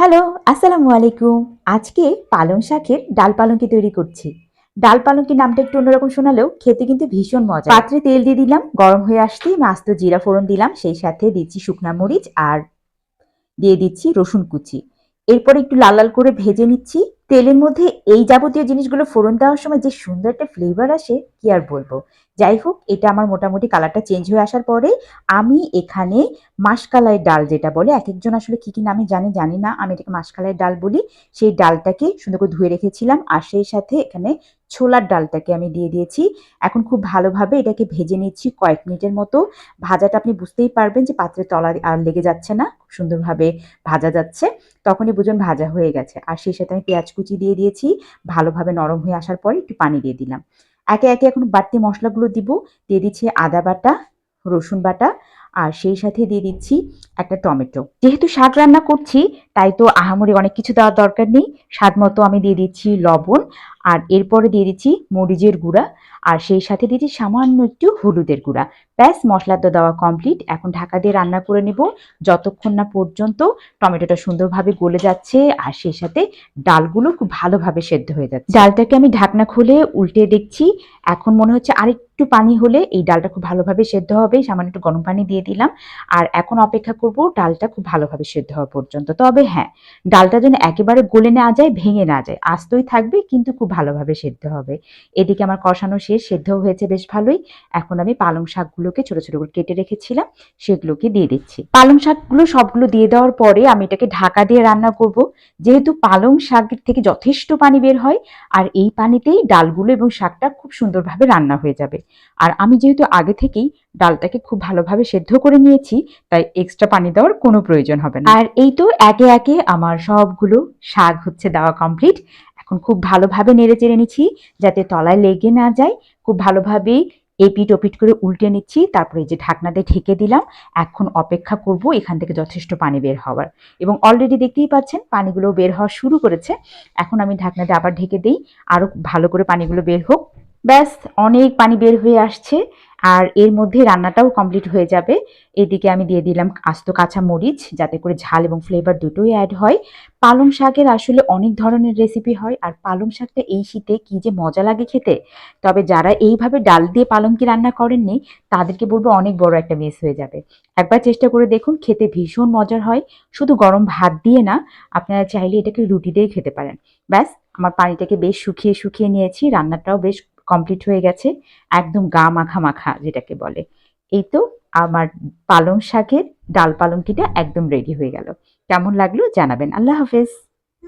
Hello, আসসালামু আলাইকুম। আজকে পালং শাকের ডাল পালঙ্কি তৈরি করছি। ডাল পালঙ্কি নামটা একটু অন্যরকম শোনালেও খেতে কিন্তু ভীষণ মজা। পাত্রে তেল দিয়ে দিলাম, গরম হয়ে আসতেই মাস্ত জিরা ফোড়ন দিলাম, সেই সাথে দিচ্ছি শুকনা মরিচ আর দিয়ে দিচ্ছি রসুন কুচি। এরপর একটু লাল লাল করে ভেজে নিচ্ছি। তেলের মধ্যে এই যাবতীয় জিনিসগুলো ফোড়ন দেওয়ার সময় যে সুন্দর একটা ফ্লেভার আসে, কি আর বলব? যাই হোক, এটা আমার মোটামুটি কালারটা চেঞ্জ হয়ে আসার পরে আমি এখানে মাসকালাই ডাল যেটা বলে এক একজন আসলে কী কী নামে জানে, জানি না। আমি এটাকে মাসকালাই ডাল বলি। সেই ডালটাকে সুন্দর করে ধুয়ে রেখেছিলাম আর সেই সাথে এখানে ছোলার ডালটাকে আমি দিয়ে দিয়েছি। এখন খুব ভালোভাবে এটাকে ভেজে নিচ্ছি কয়েক মিনিটের মতো। ভাজাটা আপনি বুঝতেই পারবেন যে পাত্রের তলা আর লেগে যাচ্ছে না, খুব সুন্দরভাবে ভাজা যাচ্ছে। তখনই বুঝুন ভাজা হয়ে গেছে। আর সেই সাথে আমি পেঁয়াজ কুচি দিয়ে দিয়েছি, ভালোভাবে নরম হয়ে আসার পরে একটু পানি দিয়ে দিলাম। একে একে এখন বাড়তি মশলাগুলো দিব। দিয়ে দিচ্ছি আদা বাটা, রসুন বাটা আর সেই সাথে দিয়ে দিচ্ছি একটা টমেটো। যেহেতু শাক রান্না করছি, তাই তো আহামরি অনেক কিছু দেওয়ার দরকার নেই। স্বাদ মতো আমি দিয়ে দিচ্ছি লবণ আর এরপরে দিয়ে দিচ্ছি মরিচের গুঁড়া আর সেই সাথে দিচ্ছি সামান্য একটু হলুদের গুঁড়া। ব্যাস মশলা তো দেওয়া কমপ্লিট এখন ঢাকা দিয়ে রান্না করে নেব। যতক্ষণ না পর্যন্ত টমেটোটা সুন্দরভাবে গলে যাচ্ছে আর সেই সাথে ডালগুলো খুব ভালোভাবে সেদ্ধ হয়ে যাচ্ছে। ডালটাকে আমি ঢাকনা খুলে উল্টে দেখছি। এখন মনে হচ্ছে আরেকটু পানি হলে এই ডালটা খুব ভালোভাবে সেদ্ধ হবে। সামান্য একটু গরম পানি দিয়ে দিলাম। আর এখন অপেক্ষা করব ডালটা খুব ভালোভাবে সেদ্ধ হওয়া পর্যন্ত। তবে হ্যাঁ ডালটা যেন একেবারে গলে না যায়, ভেঙে না যায়, আস্তই থাকবে, কিন্তু খুব ভালোভাবে সেদ্ধ হবে। এদিকে আমার কষানো শেষ, সেদ্ধ হয়েছে বেশ ভালোই। এখন আমি পালং শাকগুলোকে ছোট ছোট করে কেটে রেখেছিলাম, সেগুলোকে দিয়ে দিচ্ছি। পালং শাকগুলো সবগুলো দিয়ে দেওয়ার পরে আমি এটাকে ঢাকা দিয়ে রান্না করব। যেহেতু পালং শাকের থেকে যথেষ্ট পানি বের হয়, আর এই পানিতেই ডালগুলো এবং শাকটা খুব সুন্দরভাবে রান্না হয়ে যাবে। আর আমি যেহেতু আগে থেকেই ডালটাকে খুব ভালোভাবে সেদ্ধ করে নিয়েছি, তাই এক্সট্রা পানি দেওয়ার কোনো প্রয়োজন হবে না। আর এই তো একে একে আমার সবগুলো শাক হচ্ছে দেওয়া কমপ্লিট এখন খুব ভালোভাবে নেড়ে চেড়ে নিচ্ছি, যাতে তলায় লেগে না যায়। খুব ভালোভাবেই এপিট ওপিট করে উল্টে নিচ্ছি, তারপরে যে ঢাকনাতে ঢেকে দিলাম। এখন অপেক্ষা করব এখান থেকে যথেষ্ট পানি বের হওয়ার। এবং অলরেডি দেখতেই পাচ্ছেন, পানিগুলো বের হওয়া শুরু করেছে। এখন আমি ঢাকনাতে আবার ঢেকে দিই। আরও ভালো করে পানিগুলো বের হোক। ব্যাস, অনেক পানি বের হয়ে আসছে আর এর মধ্যে রান্নাটাও কমপ্লিট হয়ে যাবে। এদিকে আমি দিয়ে দিলাম আস্ত কাঁচা মরিচ, যাতে করে ঝাল এবং ফ্লেভার দুটোই অ্যাড হয়। পালং শাকের আসলে অনেক ধরনের রেসিপি হয় আর পালং শাকটা এই শীতে কি যে মজা লাগে খেতে। তবে যারা এইভাবে ডাল দিয়ে পালংকি রান্না করেননি, তাদেরকে বলব অনেক বড় একটা মিস হয়ে যাবে। একবার চেষ্টা করে দেখুন, খেতে ভীষণ মজার হয়। শুধু গরম ভাত দিয়ে না, আপনারা চাইলে এটাকে রুটি দিয়ে খেতে পারেন। ব্যাস, আমার পানিটাকে বেশ শুকিয়ে শুকিয়ে নিয়েছি, রান্নাটাও বেশ কমপ্লিট হয়ে গেছে, একদম গা মাখা মাখা যেটাকে বলে। এই তো আমার পালং শাকের ডাল পালংটিটা একদম রেডি হয়ে গেল। কেমন লাগল জানাবেন। আল্লাহ হাফেজ।